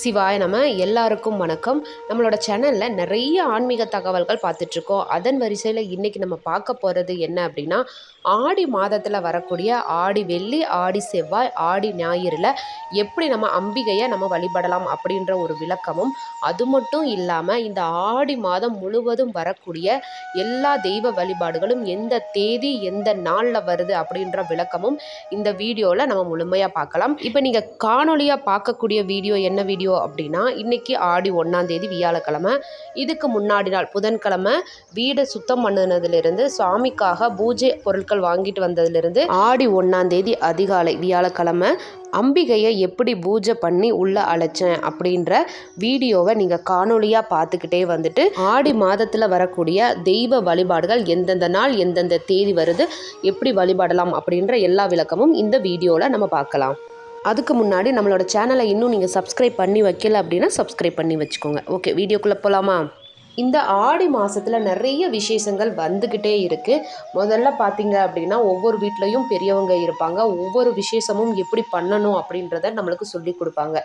சிவாய் நம்ம எல்லாருக்கும் வணக்கம். நம்மளோட சேனலில் நிறைய ஆன்மீக தகவல்கள் பார்த்துட்ருக்கோம். அதன் வரிசையில் இன்றைக்கி நம்ம பார்க்க போகிறது என்ன அப்படின்னா ஆடி மாதத்தில் வரக்கூடிய ஆடி வெள்ளி ஆடி செவ்வாய் ஆடி ஞாயிறில் எப்படி நம்ம அம்பிகையை நம்ம வழிபடலாம் அப்படின்ற ஒரு விளக்கமும் அது மட்டும் இல்லாமல் இந்த ஆடி மாதம் முழுவதும் வரக்கூடிய எல்லா தெய்வ வழிபாடுகளும் எந்த தேதி எந்த நாளில் வருது அப்படின்ற விளக்கமும் இந்த வீடியோவில் நம்ம முழுமையாக பார்க்கலாம். இப்போ நீங்கள் காணொலியாக பார்க்கக்கூடிய வீடியோ என்ன வீடியோ? அப்படின்னா இன்னைக்கு ஆடி ஒன்றாம் தேதி வியாழக்கிழமை. இதுக்கு முன்னாடி நாள் புதன்கிழமை வீடை சுத்தம் பண்ணினதுலேருந்து சுவாமிக்காக பூஜை பொருட்கள் வாங்கிட்டு வந்ததுலேருந்து ஆடி ஒன்றாம் தேதி அதிகாலை வியாழக்கிழமை அம்பிகையை எப்படி பூஜை பண்ணி உள்ளே அழைச்சேன் அப்படின்ற வீடியோவை நீங்கள் காணொலியாக பார்த்துக்கிட்டே வந்துட்டு ஆடி மாதத்தில் வரக்கூடிய தெய்வ வழிபாடுகள் எந்தெந்த நாள் எந்தெந்த தேதி வருது எப்படி வழிபடலாம் அப்படின்ற எல்லா விளக்கமும் இந்த வீடியோவில் நம்ம பார்க்கலாம். அதுக்கு முன்னாடி நம்மளோட சேனலை இன்னும் நீங்கள் சப்ஸ்கிரைப் பண்ணி வைக்கல அப்படின்னா சப்ஸ்கிரைப் பண்ணி வச்சுக்கோங்க. ஓகே வீடியோக்குள்ளே போகலாமா இந்த ஆடி மாதத்தில் நிறைய விசேஷங்கள் வந்துக்கிட்டே இருக்குது முதல்ல பார்த்தீங்க அப்படின்னா ஒவ்வொரு வீட்லேயும் பெரியவங்க இருப்பாங்க. ஒவ்வொரு விசேஷமும் எப்படி பண்ணணும் அப்படின்றத நம்மளுக்கு சொல்லி கொடுப்பாங்க.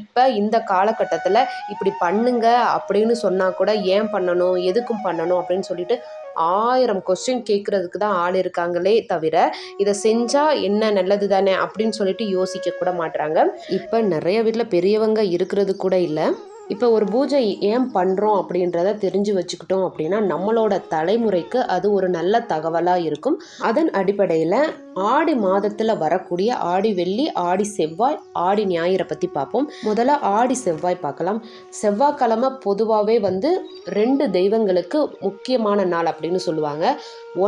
இப்போ இந்த காலகட்டத்தில் இப்படி பண்ணுங்க அப்படின்னு சொன்னால் கூட ஏன் பண்ணணும்? எதுக்கும் பண்ணணும்? அப்படின்னு சொல்லிட்டு ஆயிரம் கொஸ்டின் கேட்குறதுக்கு தான் ஆள் இருக்காங்களே தவிர இதை செஞ்சால் என்ன நல்லது தானே அப்படின்னு சொல்லிட்டு யோசிக்க கூட மாட்டுறாங்க இப்போ நிறைய வீட்டில் பெரியவங்க இருக்கிறது கூட இல்லை. இப்போ ஒரு பூஜை ஏன் பண்ணுறோம் அப்படின்றத தெரிஞ்சு வச்சுக்கிட்டோம் அப்படின்னா நம்மளோட தலைமுறைக்கு அது ஒரு நல்ல தகவலாக இருக்கும். அதன் அடிப்படையில் ஆடி மாதத்தில் வரக்கூடிய ஆடி வெள்ளி ஆடி செவ்வாய் ஆடி ஞாயிறை பற்றி பார்ப்போம். முதல்ல ஆடி செவ்வாய் பார்க்கலாம். செவ்வாய்க்கிழமை பொதுவாகவே வந்து ரெண்டு தெய்வங்களுக்கு முக்கியமான நாள் அப்படின்னு சொல்லுவாங்க.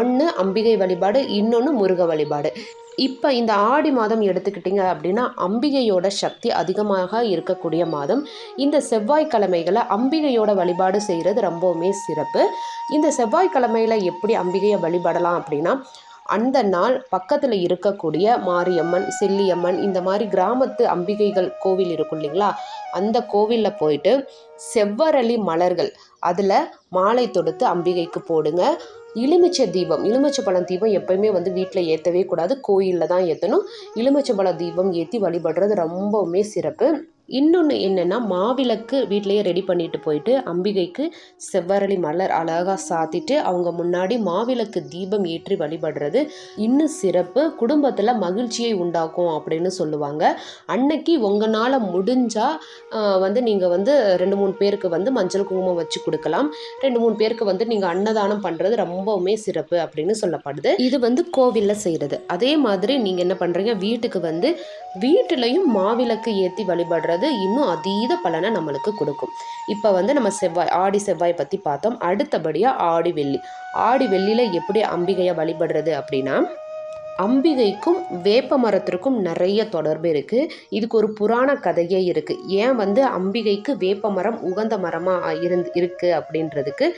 ஒன்று அம்பிகை வழிபாடு இன்னொன்று முருக வழிபாடு. இப்போ இந்த ஆடி மாதம் எடுத்துக்கிட்டிங்க அப்படின்னா அம்பிகையோட சக்தி அதிகமாக இருக்கக்கூடிய மாதம். இந்த செவ்வாய்க்கிழமைகளை அம்பிகையோட வழிபாடு செய்கிறது ரொம்பவுமே சிறப்பு. இந்த செவ்வாய்க்கிழமையில் எப்படி அம்பிகையை வழிபடலாம் அப்படின்னா அந்த நாள் பக்கத்தில் இருக்கக்கூடிய மாரியம்மன் செல்லியம்மன் இந்த மாதிரி கிராமத்து அம்பிகைகள் கோவில் இருக்கும் இல்லைங்களா? அந்த கோவிலில் போயிட்டு செவ்வரளி மலர்கள் அதில் மாலை தொடுத்து அம்பிகைக்கு போடுங்க. எலுமிச்சை தீபம் எலுமிச்சை பழம் தீபம் எப்பயுமே வந்து வீட்டில் ஏற்றவே கூடாது. கோயிலில் தான் ஏற்றணும் எலுமிச்சை பழ தீபம் ஏற்றி வழிபடுறது ரொம்பவுமே சிறப்பு. இன்னொன்று என்னென்னா மாவிளக்கு வீட்லேயே ரெடி பண்ணிட்டு போயிட்டு அம்பிகைக்கு செவ்வரளி மலர் அழகாக சாத்திட்டு அவங்க முன்னாடி மாவிளக்கு தீபம் ஏற்றி வழிபடுறது இன்னும் சிறப்பு. குடும்பத்தில் மகிழ்ச்சியை உண்டாக்கும் அப்படின்னு சொல்லுவாங்க. அன்னைக்கு உங்களால் முடிஞ்சால் வந்து நீங்கள் வந்து ரெண்டு மூணு பேருக்கு வந்து மஞ்சள் குங்குமம் வச்சு கொடுக்கலாம். ரெண்டு மூணு பேருக்கு வந்து நீங்கள் அன்னதானம் பண்ணுறது ரொம்பவுமே சிறப்பு அப்படின்னு சொல்லப்படுது. இது வந்து கோவிலில் செய்கிறது அதே மாதிரி நீங்கள் என்ன பண்ணுறீங்க வீட்டுக்கு வந்து வீட்டிலையும் மாவிளக்கு ஏற்றி வழிபடுறது இன்னும் அதீத பலனை நம்மளுக்கு கொடுக்கும். இப்போ வந்து நம்ம செவ்வாய் ஆடி செவ்வாய் பற்றி பார்த்தோம். அடுத்தபடியாக ஆடி வெள்ளி. ஆடி வெள்ளியில் எப்படி அம்பிகையை வழிபடுறது அப்படின்னா அம்பிகைக்கும் வேப்ப மரத்திற்கும் நிறைய தொடர்பு இருக்குது இதுக்கு ஒரு புராண கதையே இருக்குது ஏன் வந்து அம்பிகைக்கு வேப்ப மரம் உகந்த மரமாக இருந்து இருக்குது அப்படின்றதுக்கு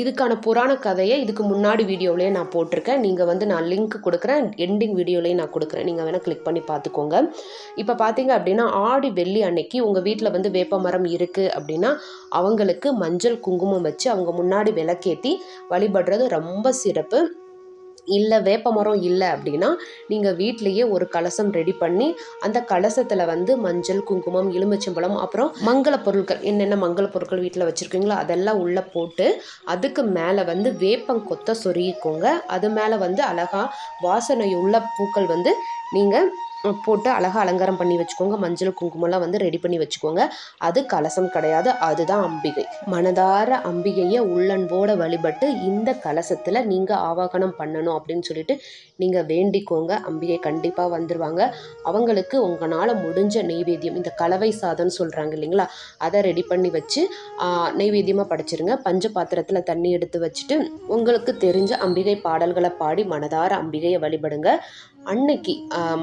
இதுக்கான புராண கதையை இதுக்கு முன்னாடி வீடியோவிலேயே நான் போட்டிருக்கேன். நீங்கள் வந்து நான் லிங்க் கொடுக்குறேன். எண்டிங் வீடியோலேயே நான் கொடுக்குறேன். நீங்கள் வேணால் கிளிக் பண்ணி பார்த்துக்கோங்க. இப்போ பார்த்தீங்க அப்படின்னா ஆடி வெள்ளி அன்னைக்கு உங்கள் வீட்டில் வந்து வேப்ப மரம் இருக்குது அப்படின்னா அவங்களுக்கு மஞ்சள் குங்குமம் வச்சு அவங்க முன்னாடி விளக்கேற்றி வழிபடுறது ரொம்ப சிறப்பு. இல்லை வேப்ப மரம் இல்லை அப்படின்னா நீங்கள் வீட்லேயே ஒரு கலசம் ரெடி பண்ணி அந்த கலசத்தில் வந்து மஞ்சள் குங்குமம் எலுமிச்சம்பழம் அப்புறம் மங்கள பொருட்கள் என்னென்ன மங்கள பொருட்கள் வீட்டில் வச்சுருக்கீங்களோ அதெல்லாம் உள்ளே போட்டு அதுக்கு மேலே வந்து வேப்பங்கொத்தை சொருகிக்கோங்க. அது மேலே வந்து அழகாக வாசனையுள்ள பூக்கள் வந்து நீங்கள் போட்டு அழகாக அலங்காரம் பண்ணி வச்சுக்கோங்க. மஞ்சள் குங்குமம்லாம் வந்து ரெடி பண்ணி வச்சுக்கோங்க. அது கலசம் கிடையாது. அதுதான் அம்பிகை. மனதார அம்பிகையை உள்ளன்போட வழிபட்டு இந்த கலசத்தில் நீங்கள் ஆவாகனம் பண்ணணும் அப்படின்னு சொல்லிட்டு நீங்கள் வேண்டிக்கோங்க. அம்பிகை கண்டிப்பாக வந்துடுவாங்க அவங்களுக்கு உங்களால் முடிஞ்ச நெய்வேத்தியம் இந்த கலவை சாதம்னு சொல்கிறாங்க இல்லைங்களா? அதை ரெடி பண்ணி வச்சு நெய்வேத்தியமாக படைச்சிருங்க. பஞ்ச பாத்திரத்தில் தண்ணி எடுத்து வச்சுட்டு உங்களுக்கு தெரிஞ்ச அம்பிகை பாடல்களை பாடி மனதார அம்பிகையை வழிபடுங்க. அன்னைக்கு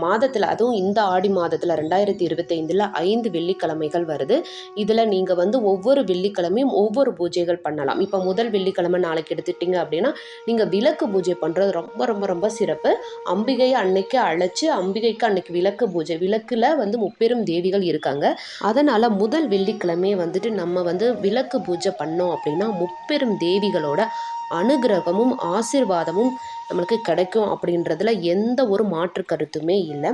மாதத்தில் அதுவும் இந்த ஆடி மாதத்தில் ரெண்டாயிரத்தி இருபத்தைந்தில் ஐந்து வெள்ளிக்கிழமைகள் வருது. இதில் நீங்கள் வந்து ஒவ்வொரு வெள்ளிக்கிழமையும் ஒவ்வொரு பூஜைகள் பண்ணலாம். இப்போ முதல் வெள்ளிக்கிழமை நாளைக்கு எடுத்துட்டிங்க அப்படின்னா நீங்கள் விளக்கு பூஜை பண்ணுறது ரொம்ப ரொம்ப ரொம்ப சிறப்பு. அம்பிகையை அன்னைக்கு அழைச்சி அம்பிகைக்கு அன்னைக்கு விளக்கு பூஜை விளக்கில் வந்து முப்பெரும் தேவிகள் இருக்காங்க. அதனால் முதல் வெள்ளிக்கிழமையே வந்துட்டு நம்ம வந்து விளக்கு பூஜை பண்ணோம் அப்படின்னா முப்பெரும் தேவிகளோட அனுகிரகமும் ஆசிர்வாதமும் நம்மளுக்கு கிடைக்கும் அப்படின்றதுல எந்த ஒரு மாற்று கருத்துமே இல்லை.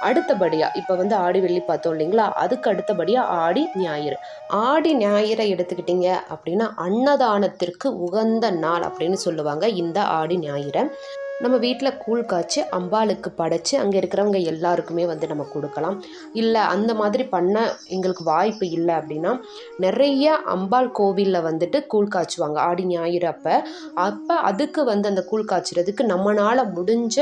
அடுத்தபடியாக இப்போ வந்து ஆடி வெள்ளி பார்த்தோம் இல்லைங்களா? அதுக்கு அடுத்தபடியாக ஆடி ஞாயிறு. ஆடி ஞாயிறை எடுத்துக்கிட்டிங்க அப்படின்னா அன்னதானத்திற்கு உகந்த நாள் அப்படின்னு சொல்லுவாங்க இந்த ஆடி ஞாயிறை. நம்ம வீட்டில் கூழ் காய்ச்சி அம்பாளுக்கு படைச்சி அங்கே இருக்கிறவங்க எல்லாருக்குமே வந்து நம்ம கொடுக்கலாம். இல்லை அந்த மாதிரி பண்ண எங்களுக்கு வாய்ப்பு இல்லை அப்படின்னா நிறைய அம்பாள் கோவிலில் வந்துட்டு கூழ் காய்ச்சுவாங்க. ஆடி ஞாயிறு அப்போ. அப்போ அதுக்கு வந்து அந்த கூழ் காய்ச்சுறதுக்கு நம்மளால் முடிஞ்ச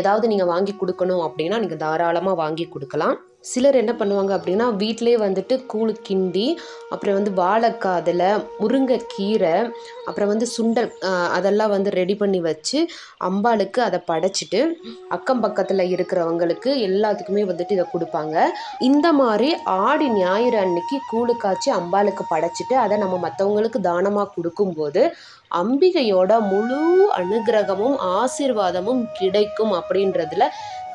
ஏதாவது நீங்கள் வாங்கி கொடுக்கணும் அப்படின்னா நீங்கள் தாராளமாக வாங்கி கொடுக்கலாம். சிலர் என்ன பண்ணுவாங்க அப்படின்னா வீட்டிலே வந்துட்டு கூழு கிண்டி அப்புறம் வந்து வாழைக்காய் அதில் முருங்கைக்கீரை அப்புறம் வந்து சுண்டல் அதெல்லாம் வந்து ரெடி பண்ணி வச்சு அம்பாளுக்கு அதை படைச்சிட்டு அக்கம் பக்கத்தில் இருக்கிறவங்களுக்கு எல்லாத்துக்குமே வந்துட்டு இதை கொடுப்பாங்க. இந்த மாதிரி ஆடி ஞாயிறு அன்னைக்கு கூழு காய்ச்சி அம்பாளுக்கு படைச்சிட்டு அதை நம்ம மற்றவங்களுக்கு தானமாக கொடுக்கும்போது அம்பிகையோட முழு அனுகிரகமும் ஆசீர்வாதமும் கிடைக்கும் அப்படின்றதுல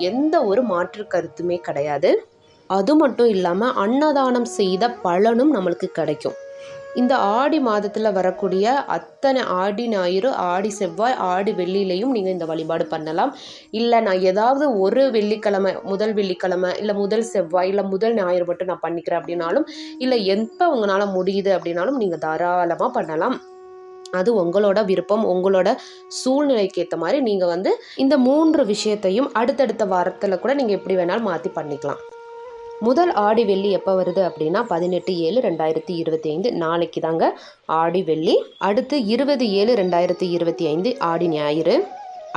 எந்த ஒரு மாற்று கருத்துமே கிடையாது. அது மட்டும் இல்லாமல் அன்னதானம் செய்த பலனும் நம்மளுக்கு கிடைக்கும். இந்த ஆடி மாதத்தில் வரக்கூடிய அத்தனை ஆடி ஞாயிறு ஆடி செவ்வாய் ஆடி வெள்ளியிலையும் நீங்கள் இந்த வழிபாடு பண்ணலாம். இல்லை நான் ஏதாவது ஒரு வெள்ளிக்கிழமை முதல் வெள்ளிக்கிழமை இல்லை முதல் செவ்வாய் இல்லை முதல் ஞாயிறு மட்டும் நான் பண்ணிக்கிறேன் அப்படின்னாலும் இல்லை எப்போ உங்களால் முடியுது அப்படின்னாலும் நீங்கள் தாராளமாக பண்ணலாம். அது உங்களோட விருப்பம் உங்களோட சூழ்நிலைக்கு ஏற்ற மாதிரி நீங்கள் வந்து இந்த மூன்று விஷயத்தையும் அடுத்தடுத்த வாரத்தில் கூட நீங்கள் எப்படி வேணாலும் மாற்றி பண்ணிக்கலாம். முதல் ஆடி வெள்ளி எப்போ வருது அப்படின்னா பதினெட்டு ஏழு ரெண்டாயிரத்தி இருபத்தி ஐந்து நாளைக்கு தாங்க ஆடி வெள்ளி. அடுத்து இருபது ஏழு ரெண்டாயிரத்தி இருபத்தி ஐந்து ஆடி ஞாயிறு.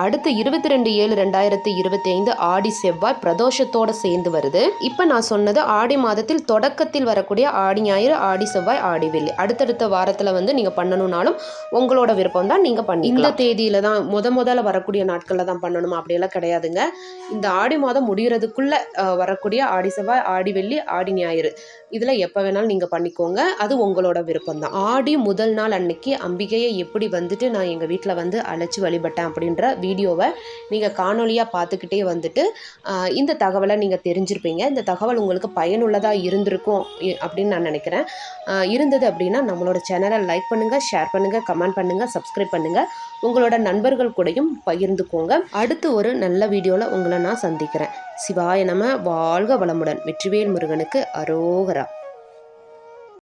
அடுத்து இருபத்தி ரெண்டு ஏழு ரெண்டாயிரத்தி இருபத்தி ஐந்து ஆடி செவ்வாய் பிரதோஷத்தோட சேர்ந்து வருது. இப்போ நான் சொன்னது ஆடி மாதத்தில் தொடக்கத்தில் வரக்கூடிய ஆடி ஞாயிறு ஆடி செவ்வாய் ஆடி வெள்ளி. அடுத்தடுத்த வாரத்தில் வந்து நீங்கள் பண்ணணும்னாலும் உங்களோட விருப்பம் தான் நீங்கள் பண்ணி இந்த தேதியில தான் முத முதல்ல வரக்கூடிய நாட்களில் தான் பண்ணணுமா. அப்படியெல்லாம் கிடையாதுங்க. இந்த ஆடி மாதம் முடிகிறதுக்குள்ளே வரக்கூடிய ஆடி செவ்வாய் ஆடி வெள்ளி ஆடி ஞாயிறு. இதில் எப்போ வேணாலும் நீங்கள் பண்ணிக்கோங்க. அது உங்களோட விருப்பம் தான். ஆடி முதல் நாள் அன்னைக்கு அம்பிகையை எப்படி வந்துட்டு நான் எங்கள் வீட்டில் வந்து அழைச்சி வழிபட்டேன் அப்படின்ற வீடியோவை நீங்கள் காணொலியாக பார்த்துக்கிட்டே வந்துட்டு இந்த தகவலை நீங்கள் தெரிஞ்சிருப்பீங்க. இந்த தகவல் உங்களுக்கு பயனுள்ளதாக இருந்திருக்கும் அப்படின்னு நான் நினைக்கிறேன். இருந்தது அப்படின்னா நம்மளோட சேனலை லைக் பண்ணுங்கள் ஷேர் பண்ணுங்கள் கமெண்ட் பண்ணுங்கள் சப்ஸ்கிரைப் பண்ணுங்கள் உங்களோட நண்பர்கள் கூடயும் பகிர்ந்துக்கோங்க. அடுத்து ஒரு நல்ல வீடியோவில் உங்களை நான் சந்திக்கிறேன். சிவாய நம வாழ்க வளமுடன். வெற்றிவேல் முருகனுக்கு அரோகரா.